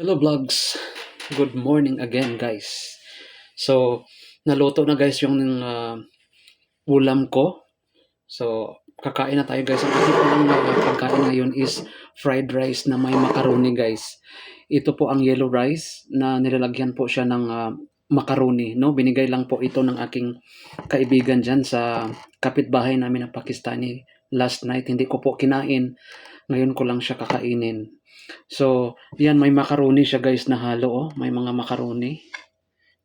Hello vlogs. Good morning again guys. So, naluto na guys yung ah, ulam ko. So, kakain na tayo guys. Ang ating na pagkain ngayon is fried rice na may macaroni guys. Ito po ang yellow rice na nilalagyan po siya ng ah, macaroni. No? Binigay lang po ito ng aking kaibigan dyan sa kapitbahay namin na Pakistani last night. Hindi ko po kinain. Ngayon ko lang siya kakainin. So, yan may macaroni siya guys na halo oh. May mga macaroni.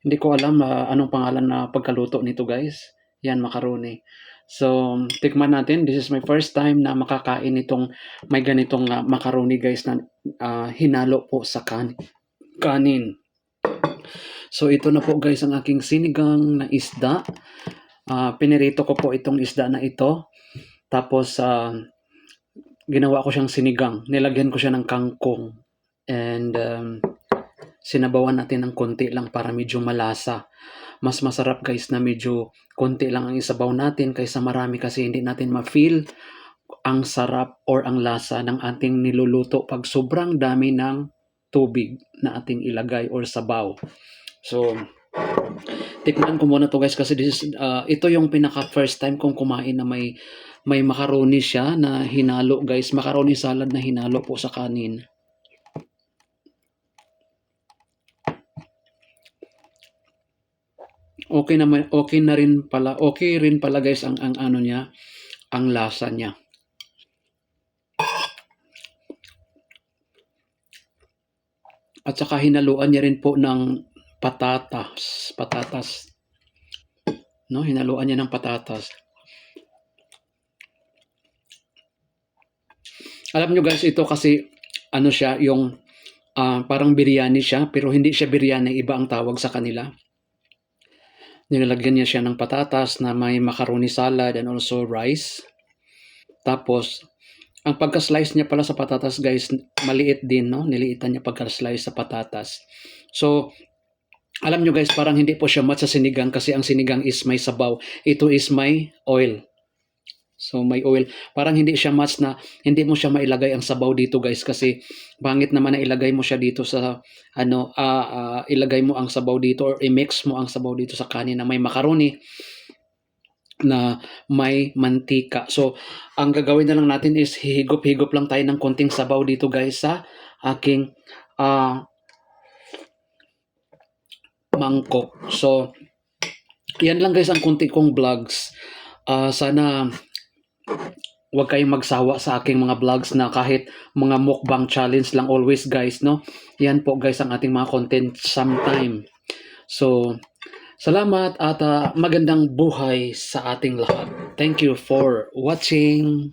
Hindi ko alam ah, anong pangalan na pagkaluto nito guys. Yan macaroni. So, tikman natin. This is my first time na makakain itong may ganitong ah, macaroni guys na ah, hinalo po sa kan kanin. So, ito na po guys ang aking sinigang na isda. Ah, pinirito ko po itong isda na ito. Tapos, ah, ginawa ko siyang sinigang. Nilagyan ko siya ng kangkong. And um, sinabawan natin ng konti lang para medyo malasa. Mas masarap guys na medyo konti lang ang isabaw natin kaysa marami kasi hindi natin ma-feel ang sarap or ang lasa ng ating niluluto pag sobrang dami ng tubig na ating ilagay or sabaw. So, tikman ko muna to guys kasi this is, uh, ito yung pinaka first time kong kumain na may may macaroni siya na hinalo guys. Macaroni salad na hinalo po sa kanin. Okay naman okay na rin pala. Okay rin pala guys ang ang ano niya, ang lasa niya. At saka hinaluan niya rin po ng patatas, patatas. No, hinaluan niya ng patatas. Alam nyo guys, ito kasi ano siya, yung ah, parang biryani siya, pero hindi siya biryani, iba ang tawag sa kanila. Nilalagyan niya siya ng patatas na may macaroni salad and also rice. Tapos, ang pagka-slice niya pala sa patatas guys, maliit din, no? Niliitan niya pagka-slice sa patatas. So, alam nyo guys, parang hindi po siya match sa sinigang kasi ang sinigang is may sabaw. Ito is may oil. So may oil. Parang hindi siya match na hindi mo siya mailagay ang sabaw dito guys kasi bangit naman na ilagay mo siya dito sa ano ah, ah, ilagay mo ang sabaw dito or i-mix mo ang sabaw dito sa kanin na may macaroni na may mantika. So ang gagawin na lang natin is hihigop-higop lang tayo ng konting sabaw dito guys sa aking ah, mangkok. So yan lang guys ang konti kong vlogs. Ah, sana huwag kayong magsawa sa aking mga vlogs na kahit mga mukbang challenge lang always guys no yan po guys ang ating mga content sometime so salamat at ah, magandang buhay sa ating lahat thank you for watching